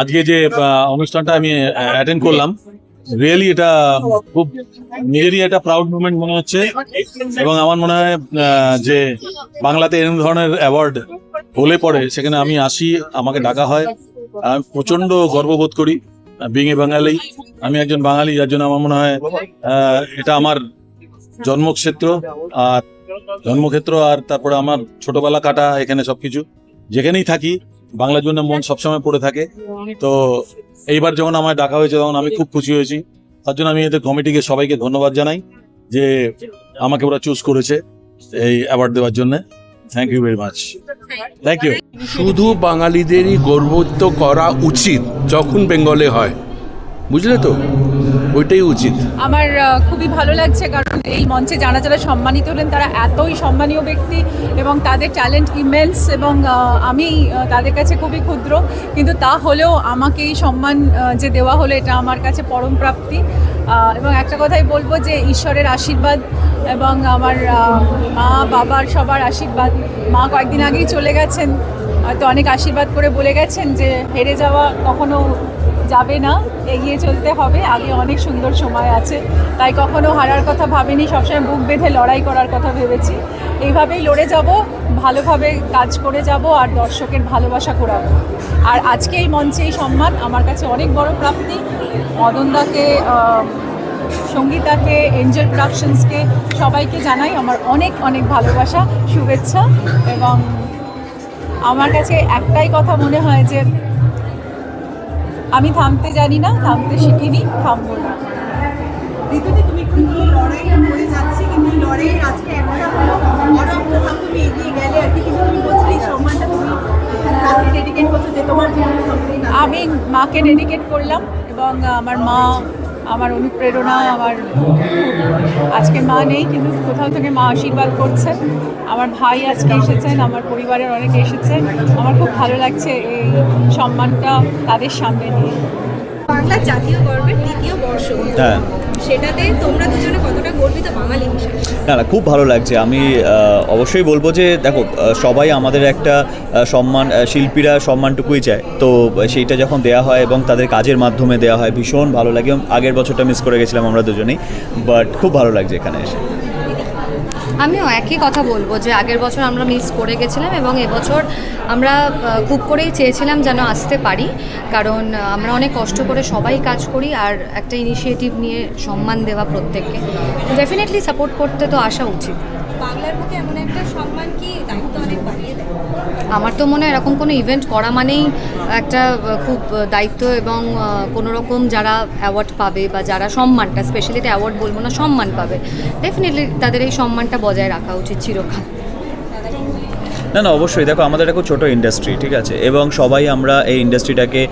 আজকে যে অনুষ্ঠানটা আমি অ্যাটেন্ড করলাম রিয়েলি এটা খুব নিজেরই একটা প্রাউড মুভমেন্ট মনে হচ্ছে এবং আমার মনে হয় যে বাংলাতে এরকম ধরনের অ্যাওয়ার্ড হলে পরে সেখানে আমি আসি, আমাকে ডাকা হয়। আমি প্রচণ্ড গর্ববোধ করি বিং এ বাঙালি আমি একজন বাঙালি, যার জন্য আমার মনে হয় এটা আমার জন্মক্ষেত্র আর জন্মক্ষেত্র আর তারপরে আমার ছোটবেলা কাটা, এখানে সবকিছু। যেখানেই থাকি বাংলার জন্য মন সবসময় পড়ে থাকে। তো এইবার যখন আমায় ডাকা হয়েছে তখন আমি খুব খুশি হয়েছি। তার জন্য আমি এদের কমিটিকে সবাইকে ধন্যবাদ জানাই যে আমাকে ওরা চুজ করেছে এই অ্যাওয়ার্ড দেওয়ার জন্য। Thank you very much thank you শুধু বাঙালিদেরই গর্বত্ব করা উচিত যখন বেঙ্গলে হয়। বুঝলে তো? ওইটাই উচিত। আমার খুবই ভালো লাগছে কারণ এই মঞ্চে যারা যারা সম্মানিত হলেন, তারা এতই সম্মানীয় ব্যক্তি এবং তাদের ট্যালেন্ট ইমেন্স এবং আমি তাদের কাছে খুবই ক্ষুদ্র। কিন্তু তা হলেও আমাকে এই সম্মান যে দেওয়া হলো, এটা আমার কাছে পরম প্রাপ্তি। এবং একটা কথাই বলব যে ঈশ্বরের আশীর্বাদ এবং আমার মা, বাবার সবার আশীর্বাদ। মা কয়েকদিন আগেই চলে গেছেন। হয়তো অনেক আশীর্বাদ করে বলে গেছেন যে হেরে যাওয়া কখনো যাবে না এগিয়ে চলতে হবে। আগে অনেক সুন্দর সময় আছে। তাই কখনো হারার কথা ভাবিনি সবসময় বুক বেঁধে লড়াই করার কথা ভেবেছি। এইভাবেই লড়ে যাব ভালোভাবে কাজ করে যাব আর দর্শকের ভালোবাসা করাবো আর আজকে এই মঞ্চে এই সম্মান আমার কাছে অনেক বড় প্রাপ্তি। মদনদাকে আহ, সঙ্গীতাকে এঞ্জেল প্রোডাকশনসকে সবাইকে জানাই আমার অনেক অনেক ভালোবাসা শুভেচ্ছা এবং আমার কাছে একটাই কথা মনে হয় যে আমি থামতে জানি না থামতে শিখিনি থামবো না। ঋতুতে তুমি একটু লড়াই যাচ্ছে কিন্তু লড়াইয়ের আজকে একটা হলো আরও কোথাও তুমি এগিয়ে গেলে আর কি কিন্তু তুমি বলছিলে এই সম্মানটা তুমি কাকে ডেডিকেট করছ যে তোমার আমি মাকে ডেডিকেট করলাম এবং আমার মা আমার অনুপ্রেরণা, আমার আজকে মা নেই, কিন্তু কোথাও থেকে মা আশীর্বাদ করছেন আমার ভাই আজকে এসেছেন, আমার পরিবারের অনেকে এসেছেন। আমার খুব ভালো লাগছে এই সম্মানটা তাদের সামনে নিয়ে। বাংলার জাতীয় গর্বের দ্বিতীয় বর্ষ। হ্যাঁ। সেটাতে তোমরা দুজনে কতটা গর্বিত বাঙালি হিসেবে? না না খুব ভালো লাগছে। আমি অবশ্যই বলব যে দেখো সবাই আমাদের একটা সম্মান শিল্পীরা সম্মানটুকুই চায়। তো সেইটা যখন দেয়া হয় এবং তাদের কাজের মাধ্যমে দেওয়া হয় ভীষণ ভালো লাগে। এবং আগের বছরটা মিস করে গেছিলাম আমরা দুজনেই বাট খুব ভালো লাগছে এখানে এসে। আমিও একই কথা বলব যে আগের বছর আমরা মিস করে গেছিলাম এবং এবছর আমরা খুব করেই চেয়েছিলাম যেন আসতে পারি। কারণ আমরা অনেক কষ্ট করে সবাই কাজ করি আর একটা ইনিশিয়েটিভ নিয়ে সম্মান দেওয়া প্রত্যেককে। ডেফিনেটলি সাপোর্ট করতে তো আসা উচিত। আমার তো মনে হয় এরকম কোনো ইভেন্ট করা মানেই একটা খুব দায়িত্ব এবং কোনো রকম যারা অ্যাওয়ার্ড পাবে বা যারা সম্মানটা স্পেশালি এটা অ্যাওয়ার্ড বলব না, সম্মান পাবে। ডেফিনেটলি তাদের এই সম্মানটা বজায় রাখা উচিত চিরকাল। না না, অবশ্যই। দেখো, আমাদের একটা খুব ছোটো ইন্ডাস্ট্রি ঠিক আছে? এবং সবাই আমরা এই ইন্ডাস্ট্রিটাকে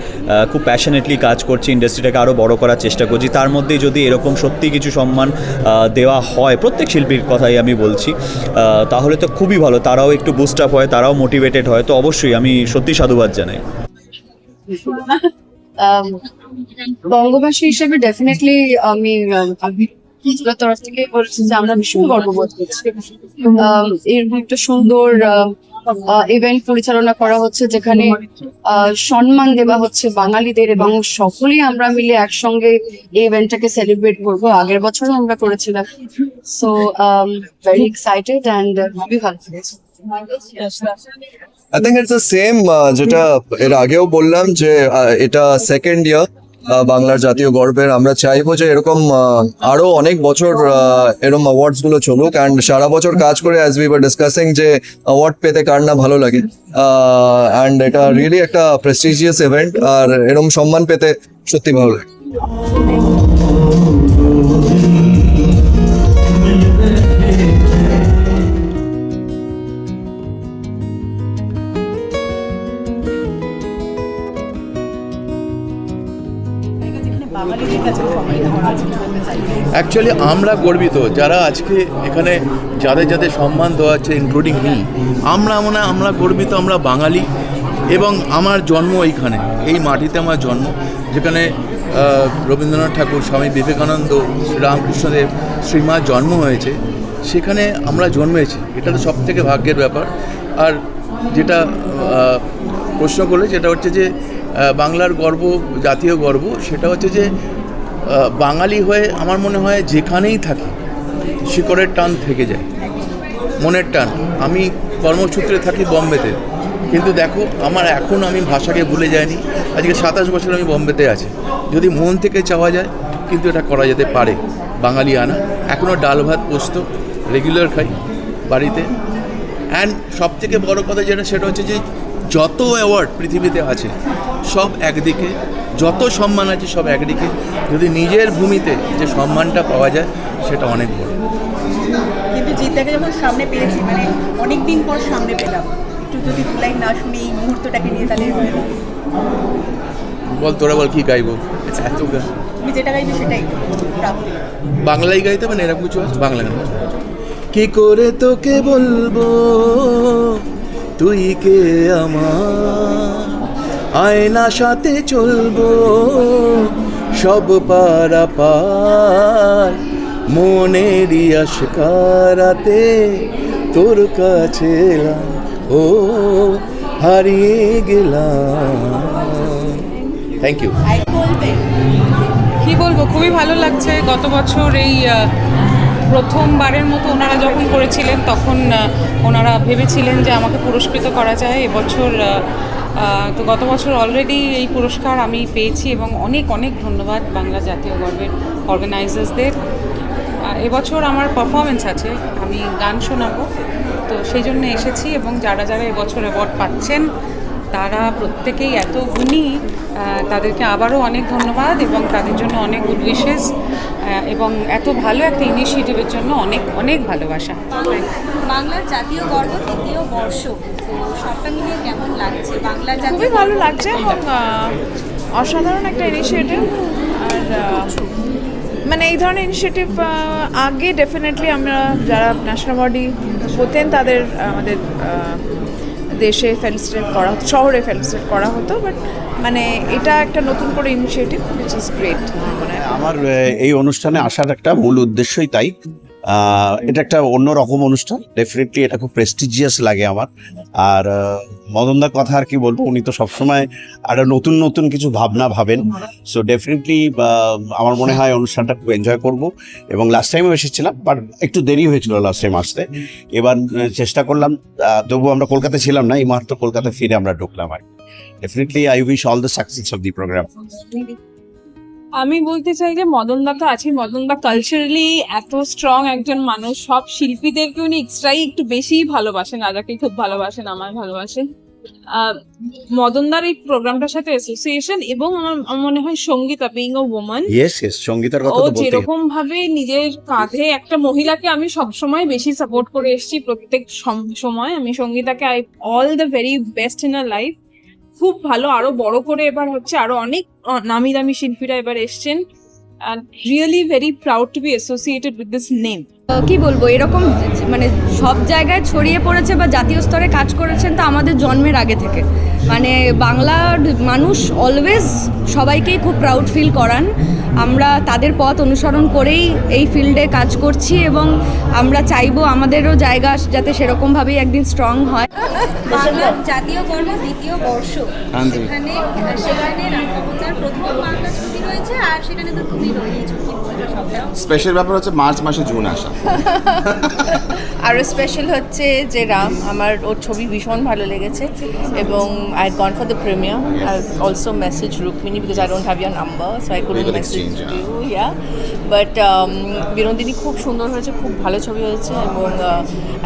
খুব প্যাশনেটলি কাজ করছি ইন্ডাস্ট্রিটাকে আরও বড় করার চেষ্টা করছি। তার মধ্যেই যদি এরকম সত্যি কিছু সম্মান দেওয়া হয়, প্রত্যেক শিল্পীর কথাই আমি বলছি তাহলে তো খুবই ভালো। তারাও একটু বুস্ট আপ হয়, তারাও মোটিভেটেড হয়। তো অবশ্যই আমি সত্যি সাধুবাদ জানাই। বঙ্গবাসী হিসেবে ডেফিনেটলি আমি তরফ থেকে বলছি যে আমরা ভীষণ গর্ববোধ করছি। এরকম একটা সুন্দর ইভেন্ট পরিচালনা করা হচ্ছে যেখানে সম্মান দেওয়া হচ্ছে বাঙালিদের এবং সকলেই আমরা মিলে একসঙ্গে এই ইভেন্টটাকে সেলিব্রেট করব। আগের বছর আমরা করেছিলাম। সো ভেরি এক্সাইটেড অ্যান্ড খুবই ভালো I think it's the same যেটা এর আগেও বললাম যে এটা সেকেন্ড ইয়ার বাংলার জাতীয় গর্বের আমরা চাইব যে এরকম আরও অনেক বছর এরকম অ্যাওয়ার্ডসগুলো চলুক অ্যান্ড সারা বছর কাজ করে অ্যাজ উই ওয়ার ডিসকাসিং যে অ্যাওয়ার্ড পেতে কার না ভালো লাগে। অ্যান্ড এটা রিয়েলি একটা প্রেস্টিজিয়াস ইভেন্ট আর এরকম সম্মান পেতে সত্যি ভালো লাগে। অ্যাকচুয়ালি আমরা গর্বিত যারা আজকে এখানে যাদের যাদের সম্মান দেওয়া হচ্ছে ইনক্লুডিং মি আমরা মনে আমরা গর্বিত, আমরা বাঙালি, এবং আমার জন্ম এইখানে, এই মাটিতে আমার জন্ম, যেখানে রবীন্দ্রনাথ ঠাকুর, স্বামী বিবেকানন্দ শ্রীরামকৃষ্ণদেব শ্রীমার জন্ম হয়েছে, সেখানে আমরা জন্মেছি, এটা তো সব থেকে ভাগ্যের ব্যাপার। আর যেটা প্রশ্ন করলে যেটা হচ্ছে যে বাংলার গর্ব, জাতীয় গর্ব, সেটা হচ্ছে যে বাঙালি হয়ে আমার মনে হয় যেখানেই থাকি, শিকড়ের টান থেকে যায়, মনের টান। আমি কর্মসূত্রে থাকি বম্বেতে। কিন্তু দেখো, আমার এখন আমি ভাষাকে ভুলে যাইনি। আজকে সাতাশ বছর আমি বম্বেতে আছি। যদি মন থেকে চাওয়া যায়, কিন্তু এটা করা যেতে পারে। বাঙালি আনা। এখনও ডাল ভাত, পোস্ত রেগুলার খাই বাড়িতে। অ্যান্ড সব থেকে বড় কথা যেটা, সেটা হচ্ছে যে যত অ্যাওয়ার্ড পৃথিবীতে আছে, সব একদিকে যত সম্মান আছে সব একদিকে। যদি নিজের ভূমিতে যে সম্মানটা পাওয়া যায় সেটা অনেক বড়। কিন্তু জিদ্দাকে যখন সামনে পেয়েছি মানে অনেক দিন পর সামনে পেলাম। একটু যদি দু লাইন না শুনি এই মুহূর্তটাকে নিয়ে তাহলে বল তোরা বল কি গাইবো? এত গান। তুমি যেটা গাইবে সেটাই বাংলায় গাইতে মানে এরকম কিছু আছে? বাংলা গান। কি করে তোকে বলব? তুই কে আমার? আয়না সাথে চলবো, সব পারা পার। মনেরই আশকারাতে তোর কাছে ও হারিয়ে গেলাম। থ্যাংক ইউ কি বলব, খুবই ভালো লাগছে। গত বছর এই প্রথমবারের মতো ওনারা যখন করেছিলেন, তখন ওনারা ভেবেছিলেন যে আমাকে পুরস্কৃত করা যায়। এবছর তো গত বছর অলরেডি এই পুরস্কার আমি পেয়েছি এবং অনেক অনেক ধন্যবাদ বাংলা জাতীয় গর্বের অর্গানাইজার্সদের এবছর আমার পারফরমেন্স আছে, আমি গান শোনাবো। তো সেই জন্য এসেছি এবং যারা যারা এবছর অ্যাওয়ার্ড পাচ্ছেন তারা প্রত্যেকেই এত গুণী তাদেরকে আবারও অনেক ধন্যবাদ এবং তাদের জন্য অনেক গুড উইশেস এবং এত ভালো একটা ইনিশিয়েটিভের জন্য অনেক অনেক ভালোবাসা। বাংলার জাতীয় গর্ব দ্বিতীয় বর্ষ। সবটা মিলিয়ে কেমন লাগছে? জাতীয় খুবই ভালো লাগছে এবং অসাধারণ একটা ইনিশিয়েটিভ। আর মানে এই ধরনের ইনিশিয়েটিভ আগে ডেফিনেটলি আমরা যারা ন্যাশনাল বডি হতেন তাদের আমাদের দেশে ফেলিস্ট্রেট করা হতো, শহরে ফেলিস্ট্রেট করা হতো বাট মানে এটা একটা নতুন করে ইনিশিয়েটিভ উইচ ইজ গ্রেট আমার এই অনুষ্ঠানে আসার একটা মূল উদ্দেশ্যই তাই। এটা একটা অন্য রকম অনুষ্ঠান। ডেফিনেটলি এটা খুব প্রেস্টিজিয়াস লাগে আমার। আর মদনদার কথা আর কি বলব, উনি তো সবসময় একটা নতুন নতুন কিছু ভাবনা ভাবেন। সো ডেফিনেটলি আমার মনে হয় অনুষ্ঠানটা খুব এনজয় করব। এবং লাস্ট টাইমও এসেছিলাম বাট একটু দেরি হয়েছিল লাস্ট টাইম আসতে। এবার চেষ্টা করলাম তবুও আমরা কলকাতা ছিলাম না, এই মাত্র কলকাতা ফিরে আমরা ঢুকলাম আর definitely I wish all the success of the programme আমি বলতে চাই যে মদনদা তো আছে মদনদা কালচারালি এত স্ট্রং একজন মানুষ। সব শিল্পীদেরকে উনি এক্সট্রাই একটু বেশিই ভালোবাসেন। রাজাকে খুব ভালোবাসেন আমার ভালোবাসেন। মদনদার এই প্রোগ্রামটার সাথে অ্যাসোসিয়েশন এবং আমার মনে হয় Sangeeta being a woman yes yes সঙ্গীতার কথা ও তো যেরকম ভাবে নিজের কাঁধে একটা মহিলাকে আমি সব সময় বেশি সাপোর্ট করে এসেছি প্রত্যেক সম- সময়। আমি সঙ্গীতাকে I all the very best in your life খুব ভালো আরও বড় করে এবার হচ্ছে আরও অনেক নামি দামি শিল্পীরা এবার এসছেন। And really very proud to be associated with this name. কি বলব এরকম মানে সব জায়গায় ছড়িয়ে পড়েছে বা জাতীয় স্তরে কাজ করেছেন তো আমাদের জন্মের আগে থেকে। মানে বাংলার মানুষ অলওয়েজ সবাইকেই খুব প্রাউড ফিল করান। আমরা তাদের পথ অনুসরণ করেই এই ফিল্ডে কাজ করছি এবং আমরা চাইব আমাদেরও জায়গা যাতে সেরকমভাবেই একদিন স্ট্রং হয়। বাংলার জাতীয় গর্ব দ্বিতীয় বর্ষ। সেখানে সেখানে প্রথম রয়েছে আর সেখানে তো তুমি রয়েছো স্পেশাল ব্যাপার হচ্ছে মার্চ মাসে জুন আসা। আরও স্পেশাল হচ্ছে যে রাম আমার ওর ছবি ভীষণ ভালো লেগেছে এবং I gone for the premium I also message Rukmini because I don't have your number so I could message. You yeah but Binodini খুব সুন্দর হয়েছে খুব ভালো ছবি হয়েছে এবং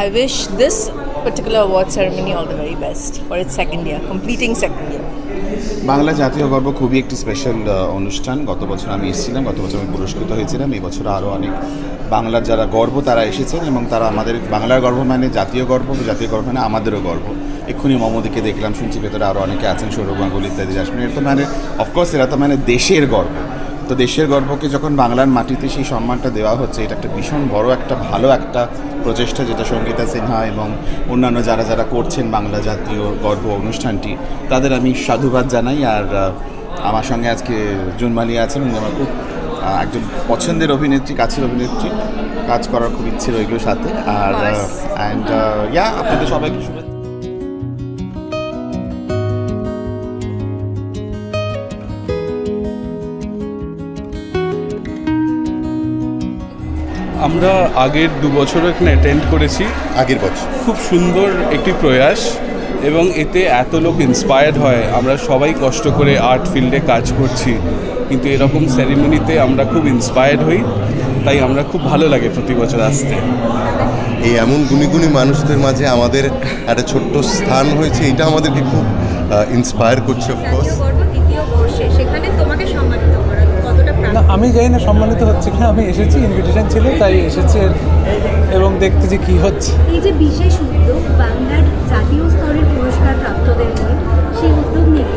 I wish this particular award ceremony all the very best for its second year completing second year Bangla জাতীয় গর্ব খুবই একটি স্পেশাল অনুষ্ঠান। গত বছর আমি এসেছিলাম, গত বছর আমি পুরস্কৃত হয়েছিলাম। এই বছর আরও অনেক বাংলার যারা গর্ব, তারা এসেছেন এবং তারা আমাদের বাংলার গর্ব মানে জাতীয় গর্ব জাতীয় গর্ব মানে আমাদেরও গর্ব। এক্ষুনি মমদিকে দেখলাম, শুনছি ভেতরে আরও অনেকে আছেন, সৌরভ গাঙ্গুলি ইত্যাদি আসবেন এর তো মানে অফকোর্স এরা তো মানে দেশের গর্ব। তো দেশের গর্বকে যখন বাংলার মাটিতে সেই সম্মানটা দেওয়া হচ্ছে এটা একটা ভীষণ বড় একটা ভালো একটা প্রচেষ্টা যেটা সঙ্গীতা সিনহা এবং অন্যান্য যারা যারা করছেন বাংলা জাতীয় গর্ব অনুষ্ঠানটি তাদের আমি সাধুবাদ জানাই। আর আমার সঙ্গে আজকে জুনমালি আছেন উনি আমার খুব একজন পছন্দের অভিনেত্রী কাছের অভিনেত্রী। কাজ করার খুব ইচ্ছে রইল সাথে। আর অ্যান্ড ইয়া আপনাদের সবাইকে শুভেচ্ছা। আমরা আগের দু বছর এখানে অ্যাটেন্ড করেছি। আগের বছর। খুব সুন্দর একটি প্রয়াস এবং এতে এত লোক ইন্সপায়ার্ড হয়। আমরা সবাই কষ্ট করে আর্ট ফিল্ডে কাজ করছি। কিন্তু এরকম সেরিমনিতে আমরা খুব ইন্সপায়ার্ড হই। তাই আমরা খুব ভালো লাগে প্রতি বছর আসতে। এই এমন গুণী গুণী মানুষদের মাঝে আমাদের একটা ছোট্ট স্থান হয়েছে। এটা আমাদেরকে খুব ইন্সপায়ার করছে অফকোর্স আমি জানি না সম্মানিত হচ্ছে কিনা আমি এসেছি ইনভিটেশন ছিল তাই এসেছি এবং দেখতে যে কি হচ্ছে। এই যে বিশেষ উদ্যোগ বাংলার জাতীয় স্তরের পুরস্কার প্রাপ্তদের সেই উদ্যোগ নিয়ে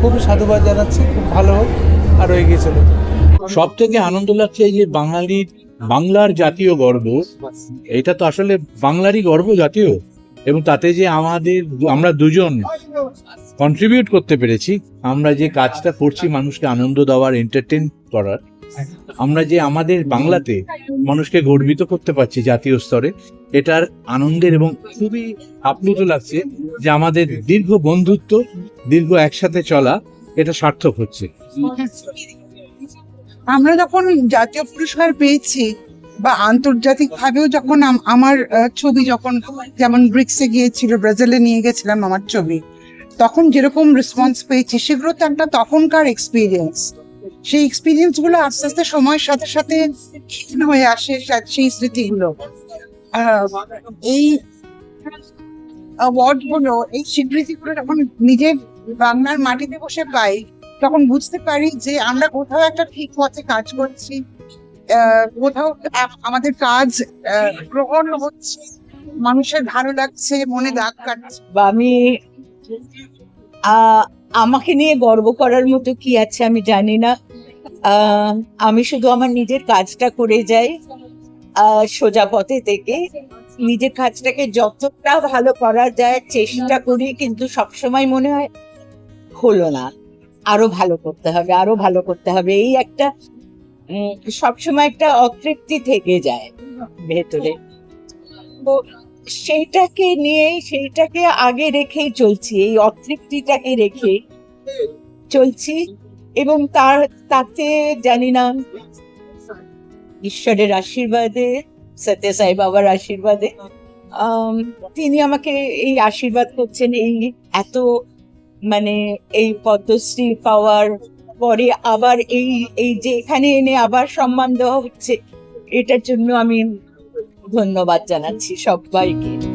খুব সাধুবাদ জানাচ্ছি খুব ভালো হোক আর এগিয়ে চলুক। সব থেকে আনন্দ লাগছে এই যে বাঙালির বাংলার জাতীয় গর্ব এটা তো আসলে বাংলারই গর্ব জাতীয়। এবং তাতে যে আমাদের আমরা দুজন কন্ট্রিবিউট করতে পেরেছি আমরা যে কাজটা করছি মানুষকে আনন্দ দেওয়ার এন্টারটেন করার আমরা যে আমাদের বাংলাতে মানুষকে গর্বিত করতে পারছি জাতীয় স্তরে, এটার আনন্দের এবং খুবই আপ্লুত লাগছে যে আমাদের দীর্ঘ বন্ধুত্ব, দীর্ঘ একসাথে চলা, এটা সার্থক হচ্ছে। আমরা যখন জাতীয় পুরস্কার পেয়েছি বা আন্তর্জাতিক ভাবেও যখন আম- আমার ছবি যখন যেমন ব্রিক্সে গিয়েছিল ব্রাজিলে নিয়ে গেছিলাম আমার ছবি, তখন যেরকম রেসপন্স পেয়েছি, সেগুলো তো একটা তখনকার এক্সপিরিয়েন্স সেই এক্সপিরিয়েন্সগুলো আস্তে আস্তে সময়ের সাথে সাথে হয়ে আসে সেই স্মৃতিগুলো। এই অ্যাওয়ার্ডগুলো এই স্বীকৃতিগুলো যখন নিজের বাংলার মাটিতে বসে পাই, তখন বুঝতে পারি যে আমরা কোথাও একটা ঠিক পথে কাজ করছি কোথাও আমাদের কাজ গ্রহণ হচ্ছে, মানুষের ভালো লাগছে, মনে দাগ কাটছে। আমি আমাকে নিয়ে গর্ব করার মতো কি আছে আমি জানি না। আমি শুধু আমার নিজের কাজটা করে যাই সোজা পথে থেকে। নিজের কাজটাকে যতটা ভালো করা যায়, চেষ্টা করি, কিন্তু সবসময় মনে হয় হলো না। আরও ভালো করতে হবে, আরও ভালো করতে হবে। এই একটা সবসময় একটা অতৃপ্তি থেকে যায় ভেতরে। সেইটাকে নিয়ে সেইটাকে আগে রেখেই চলছি, এই অতৃপ্তিটাকে রেখে চলছি এবং তার, তাতে জানি না ঈশ্বরের আশীর্বাদে, সত্য সাই বাবার আশীর্বাদে তিনি আমাকে এই আশীর্বাদ করছেন, এই এত মানে এই পদ্মশ্রী পাওয়ার পরে আবার এই এই যে এখানে এনে আবার সম্মান দেওয়া হচ্ছে, এটার জন্য আমি ধন্যবাদ জানাচ্ছি সবাইকে।